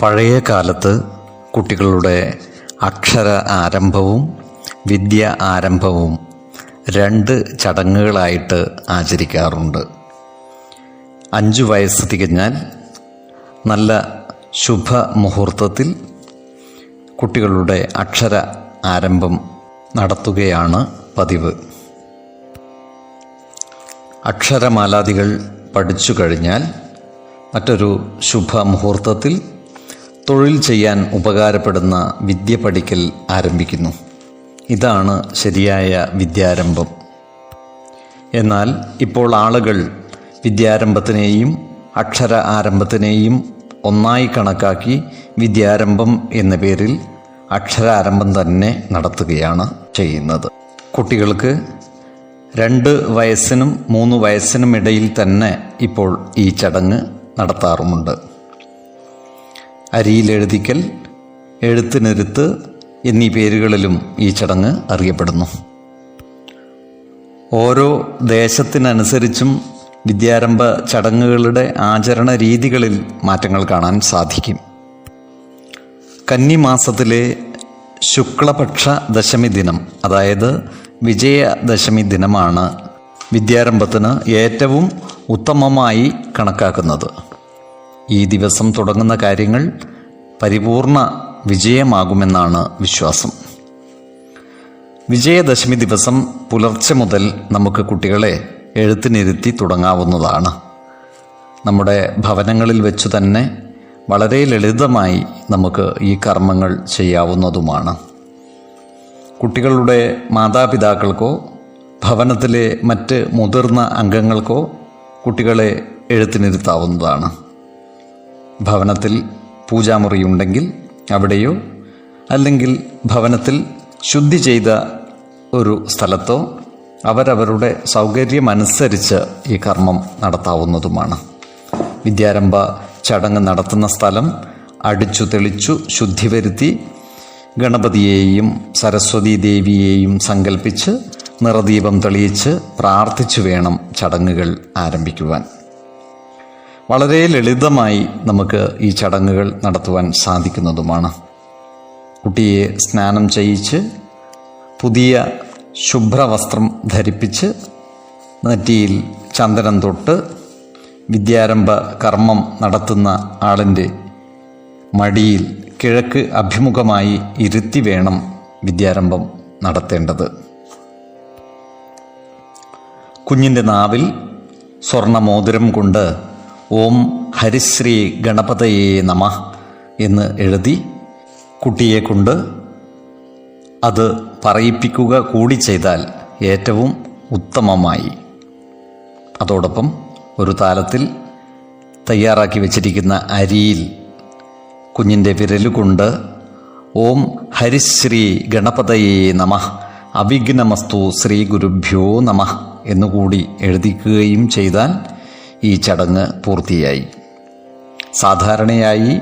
പഴയ കാലത്ത് കുട്ടികളുടെ അക്ഷര ആരംഭവും വിദ്യ ആരംഭവും രണ്ട് ചടങ്ങുകളായിട്ട് ആചരിക്കാറുണ്ട്. അഞ്ചു വയസ്സ് തികഞ്ഞാൽ നല്ല ശുഭ മുഹൂർത്തത്തിൽ കുട്ടികളുടെ അക്ഷര ആരംഭം നടത്തുകയാണ് പതിവ്. അക്ഷരമാലാദികൾ പഠിച്ചു കഴിഞ്ഞാൽ മറ്റൊരു ശുഭ മുഹൂർത്തത്തിൽ തൊഴിൽ ചെയ്യാൻ ഉപകാരപ്പെടുന്ന വിദ്യ പഠിക്കൽ ആരംഭിക്കുന്നു. ഇതാണ് ശരിയായ വിദ്യാരംഭം. എന്നാൽ ഇപ്പോൾ ആളുകൾ വിദ്യാരംഭത്തിനെയും അക്ഷര ആരംഭത്തിനെയും ഒന്നായി കണക്കാക്കി വിദ്യാരംഭം എന്ന പേരിൽ അക്ഷരാരംഭം തന്നെ നടത്തുകയാണ് ചെയ്യുന്നത്. കുട്ടികൾക്ക് രണ്ട് വയസ്സിനും മൂന്ന് വയസ്സിനും ഇടയിൽ തന്നെ ഇപ്പോൾ ഈ ചടങ്ങ് നടത്താറുമുണ്ട്. അരിയിലെഴുതിക്കൽ എഴുത്തിനിരുത്ത് എന്നീ പേരുകളിലും ഈ ചടങ്ങ് അറിയപ്പെടുന്നു. ഓരോ ദേശത്തിനനുസരിച്ചും വിദ്യാരംഭ ചടങ്ങുകളുടെ ആചരണ രീതികളിൽ മാറ്റങ്ങൾ കാണാൻ സാധിക്കും. കന്നിമാസത്തിലെ ശുക്ലപക്ഷ ദശമി ദിനം അതായത് വിജയദശമി ദിനമാണ് വിദ്യാരംഭത്തിന് ഏറ്റവും ഉത്തമമായി കണക്കാക്കുന്നത്. ഈ ദിവസം തുടങ്ങുന്ന കാര്യങ്ങൾ പരിപൂർണ വിജയമാകുമെന്നാണ് വിശ്വാസം. വിജയദശമി ദിവസം പുലർച്ചെ മുതൽ നമുക്ക് കുട്ടികളെ എഴുത്തിനിരുത്തി തുടങ്ങാവുന്നതാണ്. നമ്മുടെ ഭവനങ്ങളിൽ വെച്ച് തന്നെ വളരെ ലളിതമായി നമുക്ക് ഈ കർമ്മങ്ങൾ ചെയ്യാവുന്നതുമാണ്. കുട്ടികളുടെ മാതാപിതാക്കൾക്കോ ഭവനത്തിലെ മറ്റ് മുതിർന്ന അംഗങ്ങൾക്കോ കുട്ടികളെ എഴുത്തിനിരുത്താവുന്നതാണ് ഭവനത്തിൽ പൂജാമുറിയുണ്ടെങ്കിൽ അവിടെയോ അല്ലെങ്കിൽ ഭവനത്തിൽ ശുദ്ധി ചെയ്ത ഒരു സ്ഥലത്തോ അവരവരുടെ സൗകര്യമനുസരിച്ച് ഈ കർമ്മം നടത്താവുന്നതുമാണ്. വിദ്യാരംഭ ചടങ്ങ് നടത്തുന്ന സ്ഥലം അടിച്ചു തെളിച്ചു ശുദ്ധി വരുത്തി ഗണപതിയെയും സരസ്വതി ദേവിയെയും സങ്കല്പിച്ച് നിറദീപം തെളിയിച്ച് പ്രാർത്ഥിച്ചു വേണം ചടങ്ങുകൾ ആരംഭിക്കുവാൻ. വളരെ ലളിതമായി നമുക്ക് ഈ ചടങ്ങുകൾ നടത്തുവാൻ സാധിക്കുന്നതുമാണ്. കുട്ടിയെ സ്നാനം ചെയ്യിച്ച് പുതിയ ശുഭ്രവസ്ത്രം ധരിപ്പിച്ച് നെറ്റിയിൽ ചന്ദനം തൊട്ട് വിദ്യാരംഭ കർമ്മം നടത്തുന്ന ആളിന്റെ മടിയിൽ കിഴക്ക് അഭിമുഖമായി ഇരുത്തി വേണം വിദ്യാരംഭം നടത്തേണ്ടത്. കുഞ്ഞിന്റെ നാവിൽ സ്വർണമോതിരം കൊണ്ട് ഓം ഹരിശ്രീ ഗണപതയെ നമ എന്ന് എഴുതി കുട്ടിയെ കൊണ്ട് അത് പറയിപ്പിക്കുക കൂടി ചെയ്താൽ ഏറ്റവും ഉത്തമമായി. അതോടൊപ്പം ഒരു താലത്തിൽ തയ്യാറാക്കി വച്ചിരിക്കുന്ന അരിയിൽ കുഞ്ഞിന്റെ വിരലുകൊണ്ട് ഓം ഹരിശ്രീ ഗണപതയെ നമ അവിഘ്നമസ്തു ശ്രീ ഗുരുഭ്യോ നമ എന്നുകൂടി എഴുതിക്കുകയും ചെയ്താൽ ഈ ചടങ്ങ് പൂർത്തിയായി. സാധാരണയായി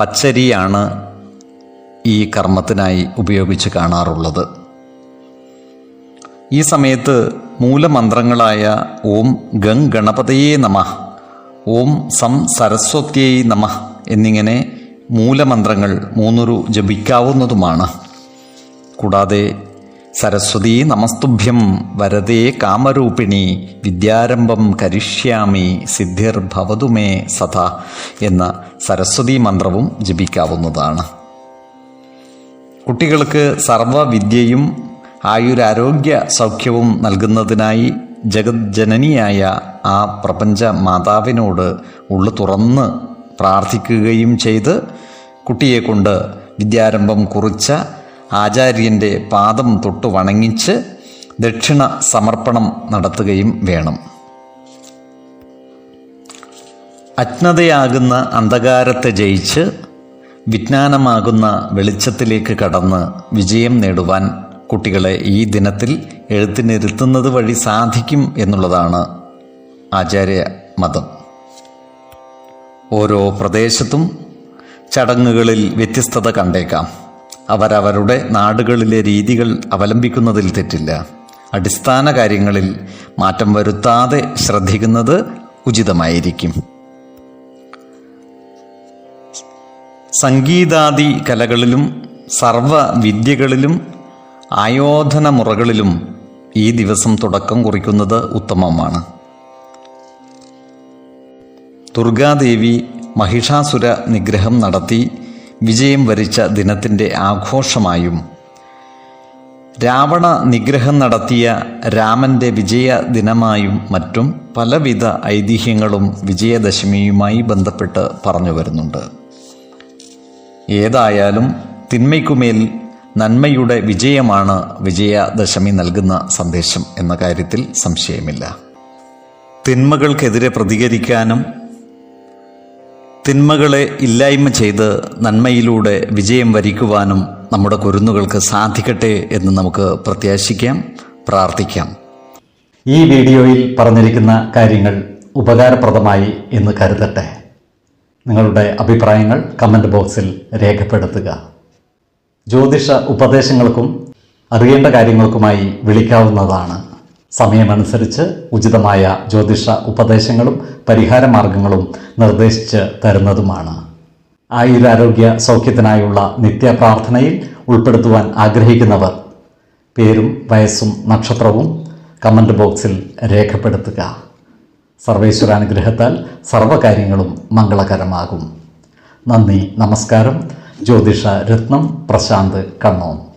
പച്ചരിയാണ് ഈ കർമ്മത്തിനായി ഉപയോഗിച്ച് കാണാറുള്ളത്. ഈ സമയത്ത് മൂലമന്ത്രങ്ങളായ ഓം ഗംഗ് ഗണപതയേ നമ ഓം സം സരസ്വത്യേ നമ എന്നിങ്ങനെ മൂലമന്ത്രങ്ങൾ മൂന്നൊരു ജപിക്കാവുന്നതുമാണ്. കൂടാതെ സരസ്വതി നമസ്തുഭ്യം വരതേ കാമരൂപിണി വിദ്യാരംഭം കരിഷ്യാമി സിദ്ധിർ ഭവതുമേ സഥ എന്ന സരസ്വതി മന്ത്രവും ജപിക്കാവുന്നതാണ്. കുട്ടികൾക്ക് സർവവിദ്യയും ആയുരാരോഗ്യ സൗഖ്യവും നൽകുന്നതിനായി ജഗജ്ജനനിയായ ആ പ്രപഞ്ച മാതാവിനോട് ഉള്ളു തുറന്ന് പ്രാർത്ഥിക്കുകയും ചെയ്ത് കുട്ടിയെക്കൊണ്ട് വിദ്യാരംഭം കുറിച്ച ആചാര്യന്റെ പാദം തൊട്ട് വണങ്ങിച്ച് ദക്ഷിണ സമർപ്പണം നടത്തുകയും വേണം. അജ്ഞതയാകുന്ന അന്ധകാരത്തെ ജയിച്ച് വിജ്ഞാനമാകുന്ന വെളിച്ചത്തിലേക്ക് കടന്ന് വിജയം നേടുവാൻ കുട്ടികളെ ഈ ദിനത്തിൽ എഴുത്തിനിരുത്തുന്നത് വഴി സാധിക്കും എന്നുള്ളതാണ് ആചാര്യ മതം. ഓരോ പ്രദേശത്തും ചടങ്ങുകളിൽ വ്യത്യസ്തത കണ്ടേക്കാം. അവരവരുടെ നാടുകളിലെ രീതികൾ അവലംബിക്കുന്നതിൽ തെറ്റില്ല. അടിസ്ഥാന കാര്യങ്ങളിൽ മാറ്റം വരുത്താതെ ശ്രദ്ധിക്കുന്നത് ഉചിതമായിരിക്കും. സംഗീതാദി കലകളിലും സർവ വിദ്യകളിലും ആയോധന മുറകളിലും ഈ ദിവസം തുടക്കം കുറിക്കുന്നത് ഉത്തമമാണ്. ദുർഗാദേവി മഹിഷാസുര നിഗ്രഹം നടത്തി വിജയം വരിച്ച ദിനത്തിന്റെ ആഘോഷമായും രാവണ നിഗ്രഹം നടത്തിയ രാമന്റെ വിജയ ദിനമായും മറ്റും പലവിധ ഐതിഹ്യങ്ങളും വിജയദശമിയുമായി ബന്ധപ്പെട്ട് പറഞ്ഞു വരുന്നുണ്ട്. ഏതായാലും തിന്മയ്ക്കുമേൽ നന്മയുടെ വിജയമാണ് വിജയദശമി നൽകുന്ന സന്ദേശം എന്ന കാര്യത്തിൽ സംശയമില്ല. തിന്മകൾക്കെതിരെ പ്രതികരിക്കാനും തിന്മകളെ ഇല്ലായ്മ ചെയ്ത് നന്മയിലൂടെ വിജയം വരിക്കുവാനും നമ്മുടെ കുരുന്നുകൾക്ക് സാധിക്കട്ടെ എന്ന് നമുക്ക് പ്രത്യാശിക്കാം പ്രാർത്ഥിക്കാം. ഈ വീഡിയോയിൽ പറഞ്ഞിരിക്കുന്ന കാര്യങ്ങൾ ഉപകാരപ്രദമായി എന്ന് കരുതട്ടെ. നിങ്ങളുടെ അഭിപ്രായങ്ങൾ കമന്റ് ബോക്സിൽ രേഖപ്പെടുത്തുക. ജ്യോതിഷ ഉപദേശങ്ങൾക്കും അറിയേണ്ട കാര്യങ്ങൾക്കുമായി വിളിക്കാവുന്നതാണ്. സമയമനുസരിച്ച് ഉചിതമായ ജ്യോതിഷ ഉപദേശങ്ങളും പരിഹാര മാർഗങ്ങളും നിർദ്ദേശിച്ച് തരുന്നതുമാണ്. ആയുരാരോഗ്യ സൗഖ്യത്തിനായുള്ള നിത്യപ്രാർത്ഥനയിൽ ഉൾപ്പെടുത്തുവാൻ ആഗ്രഹിക്കുന്നവർ പേരും വയസ്സും നക്ഷത്രവും കമന്റ് ബോക്സിൽ രേഖപ്പെടുത്തുക. സർവേശ്വരാനുഗ്രഹത്താൽ സർവകാര്യങ്ങളും മംഗളകരമാകും. നന്ദി നമസ്കാരം. ജ്യോതിഷ രത്നം പ്രശാന്ത് കണ്ണോം